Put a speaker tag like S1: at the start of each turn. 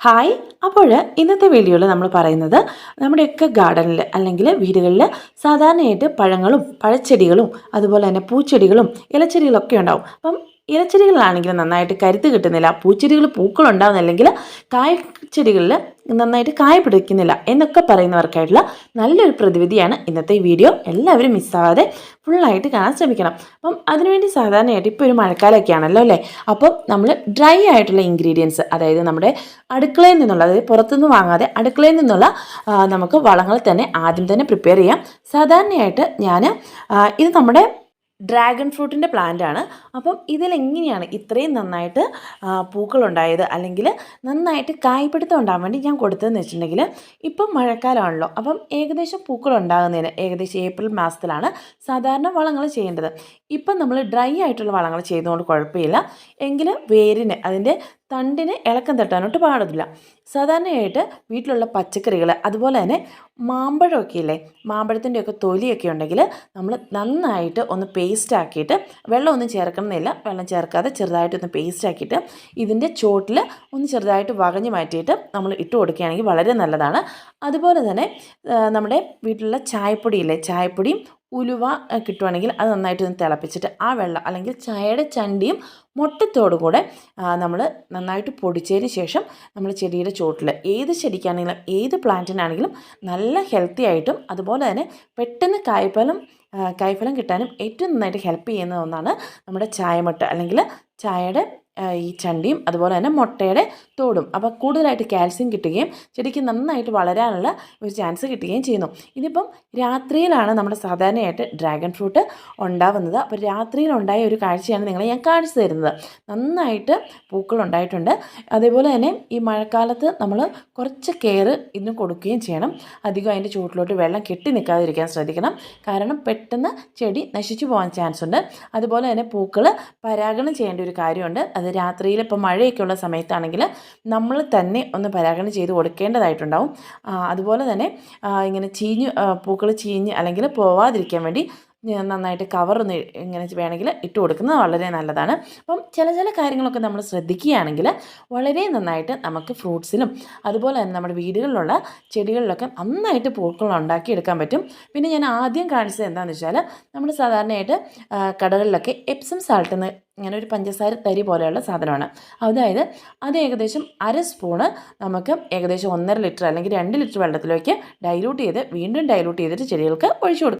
S1: Hi. അപ്പോൾ ഇന്നത്തെ വീഡിയോയിൽ നമ്മൾ പറയുന്നത് നമ്മുടെയൊക്കെ ഗാർഡനിൽ അല്ലെങ്കിൽ വീടുകളിൽ സാധാരണയായിട്ട് പഴങ്ങളും പഴച്ചെടികളും അതുപോലെ തന്നെ പൂച്ചെടികളും ഇലച്ചെടികളൊക്കെ ഉണ്ടാവും. അപ്പം ഇലച്ചെടികളാണെങ്കിൽ നന്നായിട്ട് കരുത്ത് കിട്ടുന്നില്ല. പൂച്ചെടികൾ പൂക്കളുണ്ടാവുന്നില്ലെങ്കിൽ കായ് ചെടികളിൽ നന്നായിട്ട് കായ പിടിക്കുന്നില്ല എന്നൊക്കെ പറയുന്നവർക്കായിട്ടുള്ള നല്ലൊരു പ്രതിവിധിയാണ് ഇന്നത്തെ ഈ വീഡിയോ. എല്ലാവരും മിസ്സാവാതെ ഫുള്ളായിട്ട് കാണാൻ ശ്രമിക്കണം. അപ്പം അതിനുവേണ്ടി സാധാരണയായിട്ട് ഇപ്പോൾ ഒരു മഴക്കാലമൊക്കെ ആണല്ലോ അല്ലേ? അപ്പം നമ്മൾ ഡ്രൈ ആയിട്ടുള്ള ഇൻഗ്രീഡിയൻസ് അതായത് നമ്മുടെ അടുക്കളയിൽ നിന്നുള്ള അതായത് പുറത്തുനിന്ന് വാങ്ങാതെ അടുക്കളയിൽ നിന്നുള്ള നമുക്ക് വളങ്ങൾ തന്നെ ആദ്യം തന്നെ പ്രിപ്പയർ ചെയ്യാം. സാധാരണയായിട്ട് ഞാൻ ഇത് നമ്മുടെ ഡ്രാഗൺ ഫ്രൂട്ടിന്റെ പ്ലാന്റാണ് അപ്പം ഇതിലെങ്ങനെയാണ് ഇത്രയും നന്നായിട്ട് പൂക്കളുണ്ടായത്? അല്ലെങ്കിൽ നന്നായിട്ട് കായ്പിടുത്തം ഉണ്ടാകാൻ വേണ്ടി ഞാൻ കൊടുത്തതെന്ന് വെച്ചിട്ടുണ്ടെങ്കിൽ ഇപ്പം മഴക്കാലമാണല്ലോ അപ്പം ഏകദേശം പൂക്കൾ ഉണ്ടാകുന്നതിന് ഏകദേശം ഏപ്രിൽ മാസത്തിലാണ് സാധാരണ വളങ്ങൾ ചെയ്യേണ്ടത്. ഇപ്പം നമ്മൾ ഡ്രൈ ആയിട്ടുള്ള വളങ്ങൾ ചെയ്തുകൊണ്ട് കുഴപ്പമില്ല. എങ്കിൽ വേരിന് അതിന്റെ തണ്ടിന് ഇളക്കം തട്ടാനോട്ട് പാടില്ല. സാധാരണയായിട്ട് വീട്ടിലുള്ള പച്ചക്കറികൾ അതുപോലെ തന്നെ മാമ്പഴമൊക്കെ ഇല്ലേ മാമ്പഴത്തിന്റെയൊക്കെ തൊലിയൊക്കെ ഉണ്ടെങ്കിൽ നമ്മൾ നന്നായിട്ട് ഒന്ന് പേസ്റ്റ് ആക്കിയിട്ട് വെള്ളമൊന്നും ചേർക്കണമെന്നില്ല. വെള്ളം ചേർക്കാതെ ചെറുതായിട്ടൊന്ന് പേസ്റ്റ് ആക്കിയിട്ട് ഇതിന്റെ ചോട്ടിൽ ഒന്ന് ചെറുതായിട്ട് വകഞ്ഞ് മാറ്റിയിട്ട് നമ്മൾ ഇട്ട് കൊടുക്കുകയാണെങ്കിൽ വളരെ നല്ലതാണ്. അതുപോലെ തന്നെ നമ്മുടെ വീട്ടിലുള്ള ചായപ്പൊടി ഇല്ലേ ചായപ്പൊടിയും ഉലുവ കിട്ടുവാണെങ്കിൽ അത് നന്നായിട്ട് ഒന്ന് തിളപ്പിച്ചിട്ട് ആ വെള്ളം അല്ലെങ്കിൽ ചായയുടെ ചണ്ടിയും മുട്ടത്തോടും കൂടെ നമ്മൾ നന്നായിട്ട് പൊടിച്ചതിന് ശേഷം നമ്മൾ ചെടിയുടെ ചോട്ടിൽ ഏത് ചെടിക്കാണെങ്കിലും ഏത് പ്ലാന്റിനാണെങ്കിലും നല്ല ഹെൽത്തി ആയിട്ടും അതുപോലെ തന്നെ പെട്ടെന്ന് കായ്ഫലം കായ്ഫലം കിട്ടാനും ഏറ്റവും നന്നായിട്ട് ഹെൽപ്പ് ചെയ്യുന്ന ഒന്നാണ് നമ്മുടെ ചായമട്ട. അല്ലെങ്കിൽ ചായയുടെ ഈ ചണ്ടിയും അതുപോലെ തന്നെ മുട്ടയുടെ തോടും. അപ്പോൾ കൂടുതലായിട്ട് കാൽസ്യം കിട്ടുകയും ചെടിക്ക് നന്നായിട്ട് വളരാനുള്ള ഒരു ചാൻസ് കിട്ടുകയും ചെയ്യുന്നു. ഇതിപ്പം രാത്രിയിലാണ് നമ്മുടെ സാധാരണയായിട്ട് ഡ്രാഗൺ ഫ്രൂട്ട് ഉണ്ടാവുന്നത്. അപ്പോൾ രാത്രിയിൽ ഉണ്ടായ ഒരു കാഴ്ചയാണ് നിങ്ങളെ ഞാൻ കാണിച്ചു തരുന്നത്. നന്നായിട്ട് പൂക്കൾ ഉണ്ടായിട്ടുണ്ട്. അതേപോലെ തന്നെ ഈ മഴക്കാലത്ത് നമ്മൾ കുറച്ച് കെയർ ഇതിന് കൊടുക്കുകയും ചെയ്യണം. അധികം അതിന്റെ ചൂട്ടിലോട്ട് വെള്ളം കെട്ടി നിൽക്കാതിരിക്കാൻ ശ്രദ്ധിക്കണം. കാരണം പെട്ടെന്ന് ചെടി നശിച്ചു പോകാൻ ചാൻസ് ഉണ്ട് അതുപോലെ തന്നെ പൂക്കൾ പരാഗണം ചെയ്യേണ്ട ഒരു കാര്യമുണ്ട്. അത് രാത്രിയിൽ ഇപ്പോൾ മഴയൊക്കെ ഉള്ള സമയത്താണെങ്കിൽ നമ്മൾ തന്നെ ഒന്ന് പരാഗണം ചെയ്ത് കൊടുക്കേണ്ടതായിട്ടുണ്ടാവും. അതുപോലെ തന്നെ ഇങ്ങനെ ചീഞ്ഞ് പൂക്കൾ ചീഞ്ഞ് അല്ലെങ്കിൽ പോവാതിരിക്കാൻ വേണ്ടി നന്നായിട്ട് കവറൊന്ന് ഇങ്ങനെ വേണമെങ്കിൽ ഇട്ട് കൊടുക്കുന്നത് വളരെ നല്ലതാണ്. അപ്പം ചില ചില കാര്യങ്ങളൊക്കെ നമ്മൾ ശ്രദ്ധിക്കുകയാണെങ്കിൽ വളരെ നന്നായിട്ട് നമുക്ക് ഫ്രൂട്ട്സിലും അതുപോലെ തന്നെ നമ്മുടെ വീടുകളിലുള്ള ചെടികളിലൊക്കെ നന്നായിട്ട് പൂക്കൾ ഉണ്ടാക്കിയെടുക്കാൻ പറ്റും. പിന്നെ ഞാൻ ആദ്യം കാണിച്ചത് എന്താണെന്ന് വെച്ചാൽ നമ്മൾ സാധാരണയായിട്ട് കടകളിലൊക്കെ എപ്സം സാൾട്ട് ഇങ്ങനെ ഒരു പഞ്ചസാര തരി പോലെയുള്ള സാധനമാണ്. അതായത് അത് ഏകദേശം അര സ്പൂണ് നമുക്ക് ഏകദേശം ഒന്നര ലിറ്റർ അല്ലെങ്കിൽ രണ്ട് ലിറ്റർ വെള്ളത്തിലേക്ക് ഡൈലൂട്ട് ചെയ്ത് വീണ്ടും ഡൈലൂട്ട് ചെയ്തിട്ട് ചെടികൾക്ക് ഒഴിച്ചു കൊടുക്കും.